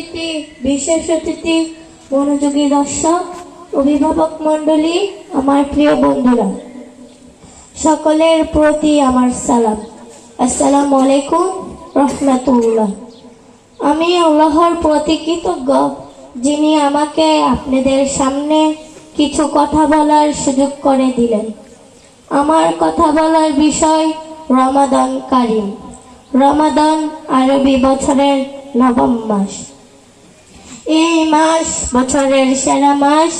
অতিথি, বিশেষ অতিথি, মনোযোগী দর্শক, অভিভাবক মণ্ডলী, আমার প্রিয় বন্ধুরা। সকলের প্রতি আমার সালাম। আসসালামু আলাইকুম, রহমাতুল্লাহ। আমি আল্লাহর প্রতি কৃতজ্ঞ, যিনি আমাকে আপনাদের সামনে কিছু কথা বলার সুযোগ করে দিলেন। আমার কথা বলার বিষয় রমাদান কারিম। রমাদান আরবি বছরের নবম মাস। এই মাস, বছরের সেরা মাস,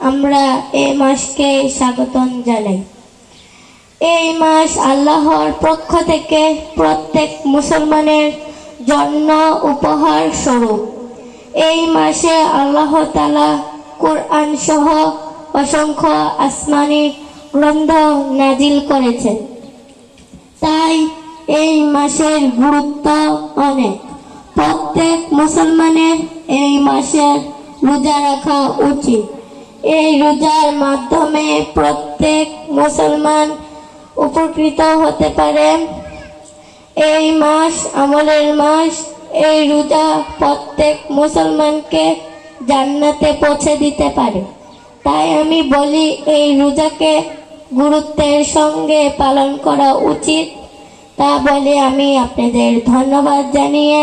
আমরা এই মাসকে স্বাগতম জানাই। এই মাস আল্লাহর পক্ষ থেকে প্রত্যেক মুসলমানের জন্য উপহার স্বরূপ। এই মাসে আল্লাহ তালা কোরআন সহ অসংখ্য আসমানি গ্রন্থ নাজিল করেছেন। তাই এই মাসের গুরুত্ব অনেক। প্রত্যেক মুসলমানের এই মাসের রোজা রাখা উচিত। এই রোজার মাধ্যমে প্রত্যেক মুসলমান উপকৃত হতে পারে। এই মাস আমলের মাস, এই রোজা প্রত্যেক মুসলমানকে জান্নাতে পৌঁছে দিতে পারে। তাই আমি বলি, এই রোজাকে গুরুত্বের সঙ্গে পালন করা উচিত। তা বলে আমি আপনাদের ধন্যবাদ জানিয়ে